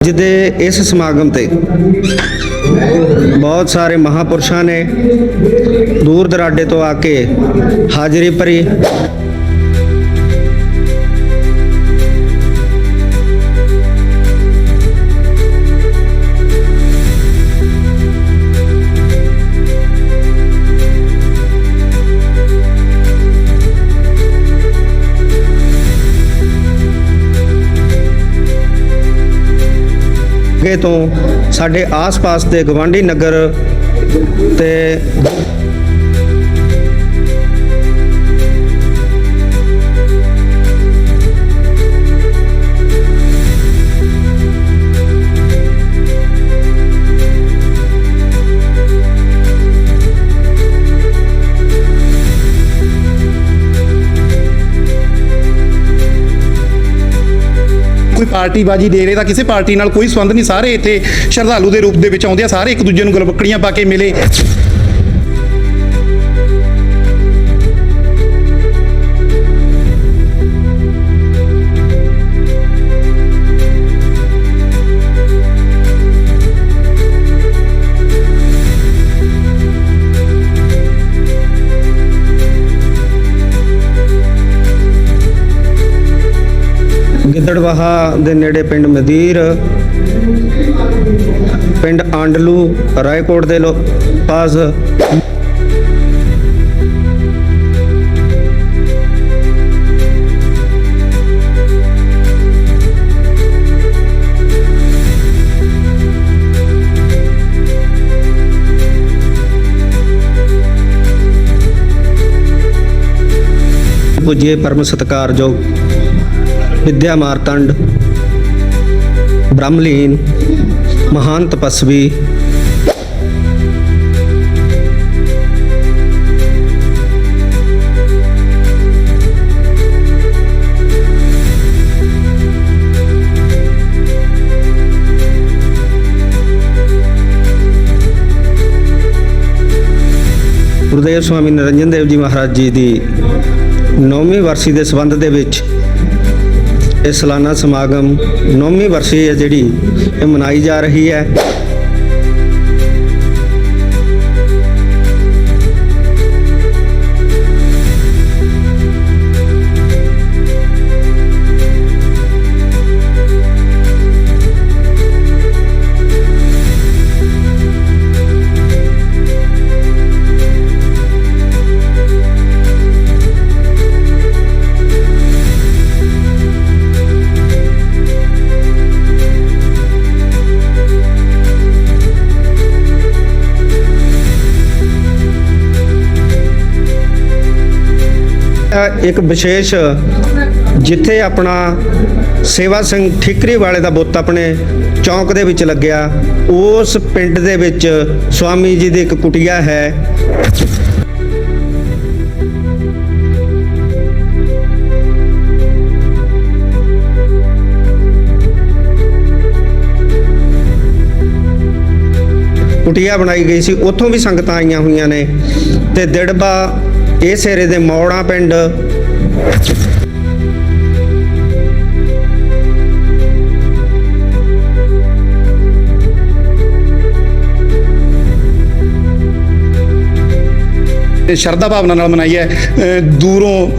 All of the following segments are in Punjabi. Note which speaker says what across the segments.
Speaker 1: ਅੱਜ ਦੇ ਇਸ ਸਮਾਗਮ ਤੇ ਬਹੁਤ ਸਾਰੇ ਮਹਾਪੁਰਸ਼ਾਂ ਨੇ ਦੂਰ ਦਰਾਡੇ ਤੋਂ ਆ ਕੇ ਹਾਜ਼ਰੀ ਭਰੀ। ਅੱਗੇ ਤੋਂ ਸਾਡੇ ਆਸ-ਪਾਸ ਦੇ ਗਵਾਂਢੀ ਨਗਰ ਤੇ
Speaker 2: ਕੋਈ ਪਾਰਟੀਬਾਜੀ ਦੇ ਰਹੇ ਤਾਂ ਕਿਸੇ ਪਾਰਟੀ ਨਾਲ ਕੋਈ ਸੰਬੰਧ ਨਹੀਂ। ਸਾਰੇ ਇੱਥੇ ਸ਼ਰਧਾਲੂ ਦੇ ਰੂਪ ਦੇ ਵਿੱਚ ਆਉਂਦੇ ਆ, ਸਾਰੇ ਇੱਕ ਦੂਜੇ ਨੂੰ ਗਲਬੱਕੜੀਆਂ ਪਾ ਕੇ ਮਿਲੇ।
Speaker 1: ਗਿੱਦੜਵਾਹਾ ਦੇ ਨੇੜੇ ਪਿੰਡ ਮਦੀਰ ਪਿੰਡ ਆਂਡਲੂ ਰਾਏਕੋਟ ਦੇ ਪਾਸ। ਪੁੱਜੇ ਪਰਮ ਸਤਕਾਰਯੋਗ ਵਿਦਿਆ ਮਾਰਤੰਡ ਬ੍ਰਹਮਲੀਨ, ਮਹਾਨ ਤਪਸਵੀ। ਗੁਰਦੇਵ ਸਵਾਮੀ ਨਰਿੰਜਨ ਦੇਵ ਜੀ ਮਹਾਰਾਜ ਜੀ ਦੀ ਨੌਵੀਂ ਵਰਸੀ ਦੇ ਸੰਬੰਧ ਦੇ ਵਿੱਚ ਇਹ ਸਾਲਾਨਾ ਸਮਾਗਮ ਨੌਵੀਂ ਵਰਸੀ ਹੈ ਜਿਹੜੀ ਇਹ ਮਨਾਈ ਜਾ ਰਹੀ ਹੈ। ਇੱਕ ਵਿਸ਼ੇਸ਼ ਜਿੱਥੇ ਆਪਣਾ ਸੇਵਾ ਸਿੰਘ ਠਿਕਰੀ ਵਾਲੇ ਦਾ ਬੁੱਤ ਆਪਣੇ ਚੌਂਕ ਦੇ ਵਿੱਚ ਲੱਗਿਆ, ਉਸ ਪਿੰਡ ਦੇ ਵਿੱਚ ਸਵਾਮੀ ਜੀ ਦੀ ਇੱਕ ਕੁਟੀਆ ਹੈ। ਕੁਟੀਆ ਬਣਾਈ ਗਈ ਸੀ, ਉੱਥੋਂ ਵੀ ਸੰਗਤਾਂ ਆਈਆਂ ਹੋਈਆਂ ਨੇ ਤੇ ਦਿੜਬਾ ਇਸ ਏਰੇ ਦੇ ਮੌੜਾ ਪਿੰਡ।
Speaker 2: ਸ਼ਰਧਾ ਭਾਵਨਾ ਨਾਲ ਮਨਾਈ ਹੈ। ਦੂਰੋਂ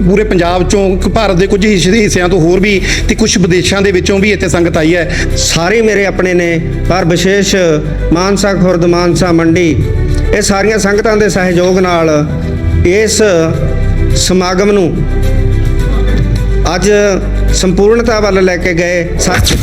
Speaker 2: ਪੂਰੇ ਪੰਜਾਬ ਚੋਂ ਭਾਰਤ ਦੇ ਕੁਝ ਹਿੱਸੇ- ਹਿੱਸਿਆਂ ਤੋਂ ਹੋਰ ਵੀ ਤੇ ਕੁਝ ਵਿਦੇਸ਼ਾਂ ਦੇ ਵਿੱਚੋਂ ਵੀ ਇੱਥੇ ਸੰਗਤ ਆਈ ਹੈ।
Speaker 1: ਸਾਰੇ ਮੇਰੇ ਆਪਣੇ ਨੇ ਪਰ ਵਿਸ਼ੇਸ਼ ਮਾਨਸਾ ਖੁਰਦ ਮਾਨਸਾ ਮੰਡੀ। ਇਹ ਸਾਰੀਆਂ ਸੰਗਤਾਂ ਦੇ ਸਹਿਯੋਗ ਨਾਲ ਇਸ ਸਮਾਗਮ ਨੂੰ ਅੱਜ ਸੰਪੂਰਨਤਾ ਵੱਲ ਲੈ ਕੇ ਗਏ ਸੱਚ।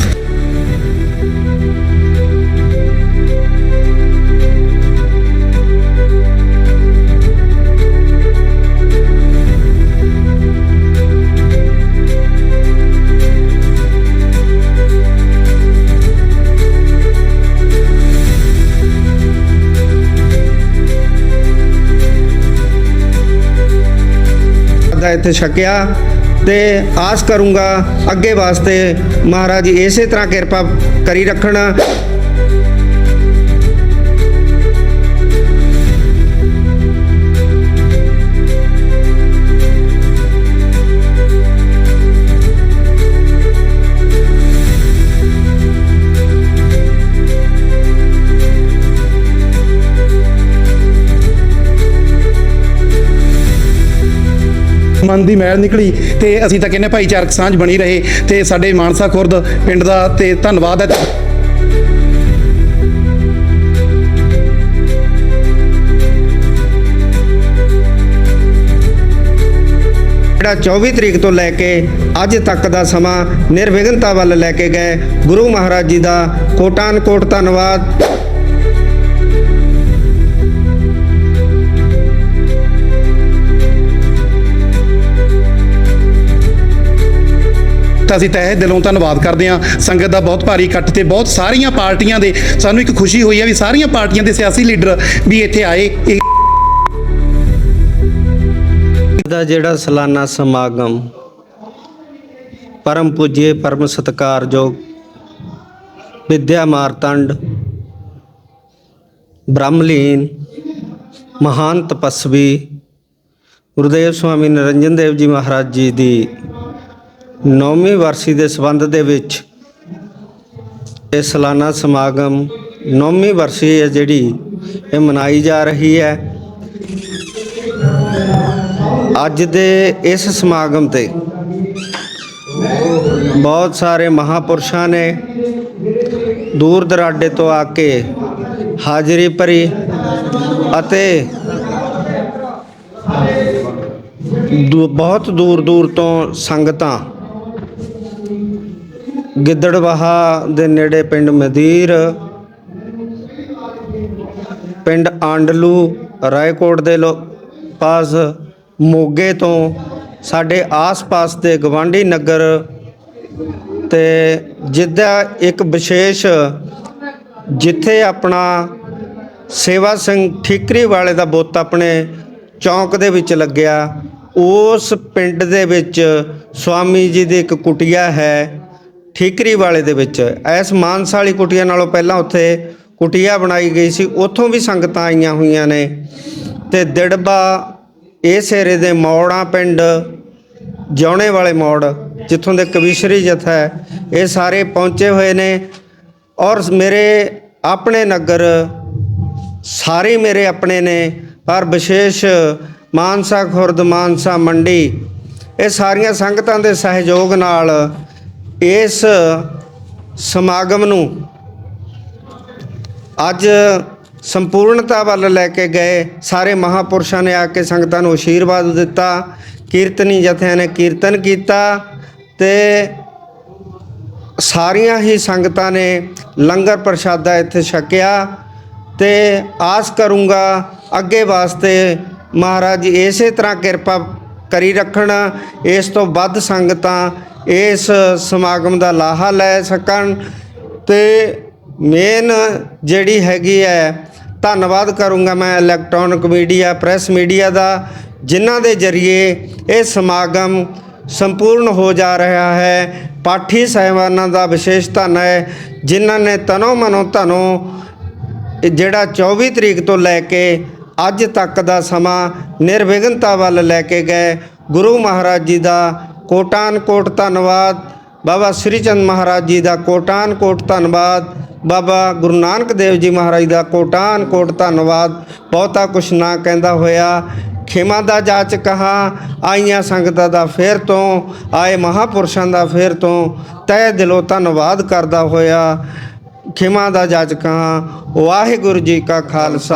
Speaker 1: ਦਾ ਇੱਥੇ ਛਕਿਆ ਤੇ ਆਸ ਕਰੂੰਗਾ ਅੱਗੇ ਵਾਸਤੇ ਮਹਾਰਾਜ ਜੀ ਇਸੇ ਤਰ੍ਹਾਂ ਕਿਰਪਾ ਕਰੀ ਰੱਖਣ
Speaker 2: ਮਨ ਦੀ ਮੈਲ ਨਿਕਲੀ ਤੇ ਅਸੀਂ ਤਾਂ ਕਹਿੰਦੇ ਭਾਈਚਾਰਕ ਸਾਂਝ ਬਣੀ ਰਹੇ ਤੇ ਸਾਡੇ ਮਾਨਸਾ ਖੁਰਦ ਪਿੰਡ ਦਾ ਤੇ ਧੰਨਵਾਦ ਹੈ
Speaker 1: ਜਿਹੜਾ 24 ਤਰੀਕ ਤੋਂ ਲੈ ਕੇ ਅੱਜ ਤੱਕ ਦਾ ਸਮਾਂ ਨਿਰਵਿਘਨਤਾ ਵੱਲ ਲੈ ਕੇ ਗਏ, ਗੁਰੂ ਮਹਾਰਾਜ ਜੀ ਦਾ ਕੋਟਾਨ ਕੋਟ ਧੰਨਵਾਦ।
Speaker 2: ਤਾਂ ਅਸੀਂ ਤਹਿ ਦਿਲੋਂ ਧੰਨਵਾਦ ਕਰਦੇ ਹਾਂ। ਸੰਗਤ ਦਾ ਬਹੁਤ ਭਾਰੀ ਇਕੱਠ ਤੇ ਬਹੁਤ ਸਾਰੀਆਂ ਪਾਰਟੀਆਂ ਦੇ ਸਾਨੂੰ ਇੱਕ ਖੁਸ਼ੀ ਹੋਈ ਹੈ ਵੀ ਸਾਰੀਆਂ ਪਾਰਟੀਆਂ ਦੇ ਸਿਆਸੀ ਲੀਡਰ ਵੀ ਇੱਥੇ ਆਏ।
Speaker 1: ਦਾ ਜਿਹੜਾ ਸਾਲਾਨਾ ਸਮਾਗਮ ਪਰਮ ਪੂਜੇ, ਪਰਮ ਸਤਕਾਰਯੋਗ ਵਿਦਿਆ ਮਾਰਤੰਡ ਬ੍ਰਹਮਲੀਨ ਮਹਾਨ ਤਪਸਵੀ ਗੁਰਦੇਵ ਸਵਾਮੀ ਨਰਿੰਜਨ ਦੇਵ ਜੀ ਮਹਾਰਾਜ ਜੀ ਦੀ ਨੌਵੀਂ ਵਰਸੀ ਦੇ ਸੰਬੰਧ ਦੇ ਵਿੱਚ ਇਹ ਸਾਲਾਨਾ ਸਮਾਗਮ ਨੌਵੀਂ ਵਰਸੀ ਹੈ ਜਿਹੜੀ ਇਹ ਮਨਾਈ ਜਾ ਰਹੀ ਹੈ। ਅੱਜ ਦੇ ਇਸ ਸਮਾਗਮ ਤੇ ਬਹੁਤ ਸਾਰੇ ਮਹਾਪੁਰਸ਼ਾਂ ਨੇ ਦੂਰ ਦਰਾਡੇ ਤੋਂ ਆ ਕੇ ਹਾਜ਼ਰੀ ਭਰੀ ਅਤੇ ਦੂ- ਬਹੁਤ ਦੂਰ ਦੂਰ ਤੋਂ ਸੰਗਤਾਂ ਗਿੱਦੜਵਾਹਾ ਦੇ ਨੇੜੇ ਪਿੰਡ ਮਦੀਰ, ਪਿੰਡ ਆਂਡਲੂ, ਰਾਏਕੋਟ ਦੇ ਲੋ, ਪਾਸ ਮੋਗੇ ਤੋਂ ਸਾਡੇ ਆਸ-ਪਾਸ ਦੇ ਗਵਾਂਢੀ ਨਗਰ ਤੇ ਜਿੱਦਾਂ ਇੱਕ ਵਿਸ਼ੇਸ਼ ਜਿੱਥੇ ਆਪਣਾ ਸੇਵਾ ਸਿੰਘ ਠੀਕਰੀ ਵਾਲੇ ਦਾ ਬੁੱਤ ਆਪਣੇ ਚੌਂਕ ਦੇ ਵਿੱਚ ਲੱਗਿਆ, ਉਸ ਪਿੰਡ ਦੇ ਵਿੱਚ ਸਵਾਮੀ ਜੀ ਦੀ ਇੱਕ ਕੁਟੀਆ ਹੈ। ਠੀਕਰੀ ਵਾਲੇ ਦੇ ਵਿੱਚ। ਇਸ ਮਾਨਸਾ ਵਾਲੀ ਕੁਟੀਆ ਨਾਲੋਂ ਪਹਿਲਾਂ ਉੱਥੇ ਕੁਟੀਆ ਬਣਾਈ ਗਈ ਸੀ। ਉੱਥੋਂ ਵੀ ਸੰਗਤਾਂ ਆਈਆਂ ਹੋਈਆਂ ਨੇ। ਤੇ ਦਿੜਬਾ ਇਸ ਏਰੇ ਦੇ ਮੌੜਾਂ ਪਿੰਡ ਜਿਉਣੇ ਵਾਲੇ ਮੌੜ, ਜਿੱਥੋਂ ਦੇ ਕਵੀਸ਼ਰੀ ਜਥਾ ਹੈ, ਇਹ ਸਾਰੇ ਪਹੁੰਚੇ ਹੋਏ ਨੇ। ਔਰ ਮੇਰੇ ਆਪਣੇ ਨਗਰ, ਸਾਰੇ ਮੇਰੇ ਆਪਣੇ ਨੇ। ਪਰ ਵਿਸ਼ੇਸ਼ ਮਾਨਸਾ ਖੁਰਦ, ਮਾਨਸਾ ਮੰਡੀ, ਇਹ ਸਾਰੀਆਂ ਸੰਗਤਾਂ ਦੇ ਸਹਿਯੋਗ ਨਾਲ ਇਸ ਸਮਾਗਮ ਨੂੰ ਅੱਜ ਸੰਪੂਰਨਤਾ ਵੱਲ ਲੈ ਕੇ ਗਏ ਸਾਰੇ ਮਹਾਪੁਰਸ਼ਾਂ ਨੇ ਆ ਕੇ ਸੰਗਤਾਂ ਨੂੰ ਆਸ਼ੀਰਵਾਦ ਦਿੱਤਾ, ਕੀਰਤਨੀ ਜਥਿਆਂ ਨੇ ਕੀਰਤਨ ਕੀਤਾ ਤੇ ਸਾਰੀਆਂ ਹੀ ਸੰਗਤਾਂ ਨੇ ਲੰਗਰ ਪ੍ਰਸ਼ਾਦਾ ਇੱਥੇ ਛਕਿਆ ਤੇ ਆਸ ਕਰੂੰਗਾ ਅੱਗੇ ਵਾਸਤੇ ਮਹਾਰਾਜ ਜੀ ਇਸੇ ਤਰ੍ਹਾਂ ਕਿਰਪਾ ਕਰੀ ਰੱਖਣ, ਇਸ ਤੋਂ ਵੱਧ ਸੰਗਤਾਂ ਇਸ ਸਮਾਗਮ ਦਾ ਲਾਹਾ ਲੈ ਸਕਣ। ਤੇ ਮੇਨ ਜਿਹੜੀ ਹੈਗੀ ਹੈ, ਧੰਨਵਾਦ ਕਰੂੰਗਾ ਮੈਂ ਇਲੈਕਟ੍ਰੋਨਿਕ ਮੀਡੀਆ ਪ੍ਰੈਸ ਮੀਡੀਆ ਦਾ, ਜਿਨ੍ਹਾਂ ਦੇ ਜ਼ਰੀਏ ਇਹ ਸਮਾਗਮ ਸੰਪੂਰਨ ਹੋ ਜਾ ਰਿਹਾ ਹੈ। ਪਾਠੀ ਸਾਹਿਬਾਨਾਂ ਦਾ ਵਿਸ਼ੇਸ਼ ਧੰਨ ਹੈ, ਜਿਨ੍ਹਾਂ ਨੇ ਤਨੋ ਮਨੋ ਧਨੋ ਜਿਹੜਾ 24 ਤਰੀਕ ਤੋਂ ਲੈ ਕੇ ਅੱਜ ਤੱਕ ਦਾ ਸਮਾਂ ਨਿਰਵਿਘਨਤਾ ਵੱਲ ਲੈ ਕੇ ਗਏ ਗੁਰੂ ਮਹਾਰਾਜ ਜੀ ਦਾ ਕੋਟਾਨ ਕੋਟ ਧੰਨਵਾਦ। ਬਾਬਾ ਸ੍ਰੀ ਚੰਦ ਮਹਾਰਾਜ ਜੀ ਦਾ ਕੋਟਾਨ ਕੋਟ ਧੰਨਵਾਦ। ਬਾਬਾ ਗੁਰੂ ਨਾਨਕ ਦੇਵ ਜੀ ਮਹਾਰਾਜ ਦਾ ਕੋਟਾਨ ਕੋਟ ਧੰਨਵਾਦ। ਬਹੁਤਾ ਕੁਛ ਨਾ ਕਹਿੰਦਾ ਹੋਇਆ। ਖਿਮਾ ਦਾ ਜਾਚ ਕਹਾ, ਆਈਆਂ ਸੰਗਤਾਂ ਦਾ ਫੇਰ ਤੋਂ, ਆਏ ਮਹਾਪੁਰਸ਼ਾਂ ਦਾ ਫੇਰ ਤੋਂ, ਤਹਿ ਦਿਲੋਂ ਧੰਨਵਾਦ ਕਰਦਾ ਹੋਇਆ। ਖਿਮਾ ਦਾ ਜਾਚ ਕਹਾ ਵਾਹਿਗੁਰੂ ਜੀ ਕਾ ਖਾਲਸਾ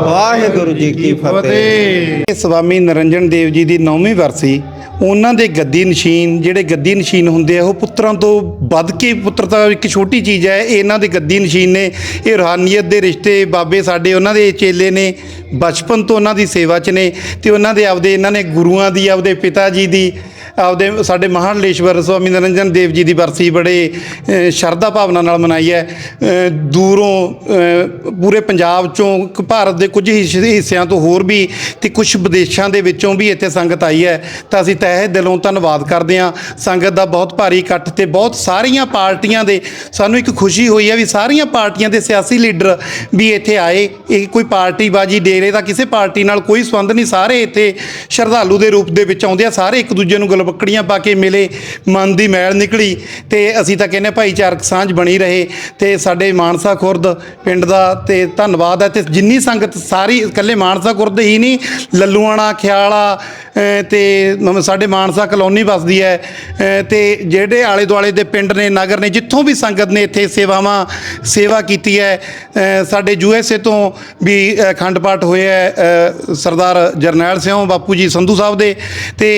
Speaker 1: ਵਾਹਿਗੁਰੂ ਜੀ ਕੀ ਫਤਿਹ।
Speaker 2: ਇਹ ਸਵਾਮੀ ਨਰਿੰਜਨ ਦੇਵ ਜੀ ਦੀ ਨੌਵੀਂ ਵਰਸੀ ਉਹਨਾਂ ਦੇ ਗੱਦੀ ਨਸ਼ੀਨ ਜਿਹੜੇ ਗੱਦੀ ਨਸ਼ੀਨ ਹੁੰਦੇ ਆ ਉਹ ਪੁੱਤਰਾਂ ਤੋਂ ਵੱਧ ਕੇ ਪੁੱਤਰਤਾ ਇੱਕ ਛੋਟੀ ਚੀਜ਼ ਹੈ ਇਹ ਇਹਨਾਂ ਦੇ ਗੱਦੀ ਨਸ਼ੀਨ ਨੇ। ਇਹ ਰੂਹਾਨੀਅਤ ਦੇ ਰਿਸ਼ਤੇ ਬਾਬੇ ਸਾਡੇ ਉਹਨਾਂ ਦੇ ਚੇਲੇ ਨੇ ਬਚਪਨ ਤੋਂ ਉਹਨਾਂ ਦੀ ਸੇਵਾ 'ਚ ਨੇ ਤੇ ਉਹਨਾਂ ਦੇ ਆਪਦੇ ਇਹਨਾਂ ਨੇ ਗੁਰੂਆਂ ਦੀ ਆਪਦੇ ਪਿਤਾ ਜੀ ਦੀ ਆਪਦੇ ਸਾਡੇ ਮਹਾਨਲੇਸ਼ਵਰ ਸਵਾਮੀ ਨਰਿੰਜਨ ਦੇਵ ਜੀ ਦੀ ਬਰਸੀ ਬੜੇ ਸ਼ਰਧਾ ਭਾਵਨਾ ਨਾਲ ਮਨਾਈ ਹੈ। ਦੂਰੋਂ ਪੂਰੇ ਪੰਜਾਬ ਚੋਂ ਭਾਰਤ ਦੇ ਕੁਝ ਹਿੱਸ- ਹਿੱਸਿਆਂ ਤੋਂ ਹੋਰ ਵੀ ਤੇ ਕੁਝ ਵਿਦੇਸ਼ਾਂ ਦੇ ਵਿੱਚੋਂ ਵੀ ਇੱਥੇ ਸੰਗਤ ਆਈ ਹੈ। ਤਾਂ ਅਸੀਂ ਤਹਿ ਦਿਲੋਂ ਧੰਨਵਾਦ ਕਰਦੇ ਹਾਂ। ਸੰਗਤ ਦਾ ਬਹੁਤ ਭਾਰੀ ਇਕੱਠ ਤੇ ਬਹੁਤ ਸਾਰੀਆਂ ਪਾਰਟੀਆਂ ਦੇ, ਸਾਨੂੰ ਇੱਕ ਖੁਸ਼ੀ ਹੋਈ ਹੈ ਵੀ ਸਾਰੀਆਂ ਪਾਰਟੀਆਂ ਦੇ ਸਿਆਸੀ ਲੀਡਰ ਵੀ ਇੱਥੇ ਆਏ। ਇਹ ਕੋਈ ਪਾਰਟੀਬਾਜੀ ਡੇਰੇ ਦਾ ਕਿਸੇ ਪਾਰਟੀ ਨਾਲ ਕੋਈ ਸੰਬੰਧ ਨਹੀਂ। ਸਾਰੇ ਇੱਥੇ ਸ਼ਰਧਾਲੂ ਦੇ ਰੂਪ ਦੇ ਵਿੱਚ ਆਉਂਦੇ ਆ। ਸਾਰੇ ਇੱਕ ਦੂਜੇ ਨੂੰ ਗੁਲਾਮ ਬੱਕੜੀਆਂ ਪਾ ਕੇ ਮਿਲੇ ਮਨ ਦੀ ਮੈਲ ਨਿਕਲੀ ਤੇ ਅਸੀਂ ਤਾਂ ਕਹਿੰਦੇ ਭਾਈਚਾਰਕ ਸਾਂਝ ਬਣੀ ਰਹੇ ਤੇ ਸਾਡੇ ਮਾਨਸਾ ਖੁਰਦ ਪਿੰਡ ਦਾ ਤੇ ਧੰਨਵਾਦ ਹੈ ਤੇ ਜਿੰਨੀ ਸੰਗਤ ਸਾਰੀ ਇਕੱਲੇ ਮਾਨਸਾ ਖੁਰਦ ਹੀ ਨਹੀਂ ਲੱਲੂਆਣਾ ਖਿਆਲਾ ਅ, ਤੇ ਸਾਡੇ ਮਾਨਸਾ ਕਲੋਨੀ ਵੱਸਦੀ ਹੈ ਅ, ਤੇ ਜਿਹੜੇ ਆਲੇ ਦੁਆਲੇ ਦੇ ਪਿੰਡ ਨੇ ਨਗਰ ਨੇ ਜਿੱਥੋਂ ਵੀ ਸੰਗਤ ਨੇ ਇੱਥੇ ਸੇਵਾਵਾਂ ਸੇਵਾ ਕੀਤੀ ਹੈ ਅ, ਸਾਡੇ ਯੂਐਸਏ ਤੋਂ ਵੀ ਅਖੰਡ ਪਾਠ ਹੋਇਆ ਹੈ, ਸਰਦਾਰ ਜਰਨੈਲ ਸਿੰਘ ਬਾਪੂ ਜੀ ਸੰਧੂ ਸਾਹਿਬ ਦੇ ਤੇ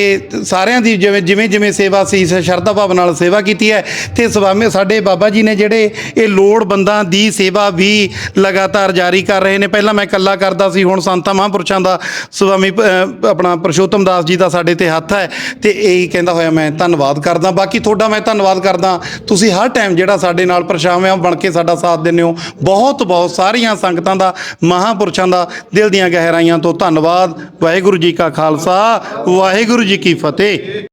Speaker 2: ਸਾਰਿਆਂ ਦੀ ਜਿਵੇਂ ਜਿਵੇਂ ਜਿਵੇਂ ਸੇਵਾ ਸੀ ਸ਼ਰਧਾ ਭਾਵ ਨਾਲ ਸੇਵਾ ਕੀਤੀ ਹੈ, ਤੇ ਸਵਾਮੀ ਸਾਡੇ ਬਾਬਾ ਜੀ ਨੇ ਜਿਹੜੇ ਇਹ ਲੋੜਵੰਦਾਂ ਦੀ ਸੇਵਾ ਵੀ ਲਗਾਤਾਰ ਜਾਰੀ ਕਰ ਰਹੇ ਨੇ। ਪਹਿਲਾਂ ਮੈਂ ਇਕੱਲਾ ਕਰਦਾ ਸੀ, ਹੁਣ ਸੰਤਾਂ ਮਹਾਂਪੁਰਸ਼ਾਂ ਦਾ ਸਵਾਮੀ ਆਪਣਾ ਪ੍ਰਸ਼ੋਤਮ ਦਾਸ ਜੀ ਦਾ ਸਾਡੇ ਤੇ ਹੱਥ ਹੈ, ਤੇ ਇਹੀ ਕਹਿੰਦਾ ਹੋਇਆ ਮੈਂ ਧੰਨਵਾਦ ਕਰਦਾ। ਬਾਕੀ ਤੁਹਾਡਾ ਮੈਂ ਧੰਨਵਾਦ ਕਰਦਾ, ਤੁਸੀਂ ਹਰ ਟਾਈਮ ਜਿਹੜਾ ਸਾਡੇ ਨਾਲ ਪਰਛਾਵਾਂ ਬਣ ਕੇ ਸਾਡਾ ਸਾਥ ਦਿੰਦੇ ਹੋ, ਬਹੁਤ ਬਹੁਤ ਸਾਰੀਆਂ ਸੰਗਤਾਂ ਦਾ, ਮਹਾਂਪੁਰਸ਼ਾਂ ਦਾ ਦਿਲ ਦੀਆਂ ਗਹਿਰਾਈਆਂ ਤੋਂ ਧੰਨਵਾਦ। ਵਾਹਿਗੁਰੂ ਜੀ ਕਾ ਖਾਲਸਾ, ਵਾਹਿਗੁਰੂ ਜੀ ਕੀ ਫਤਿਹ।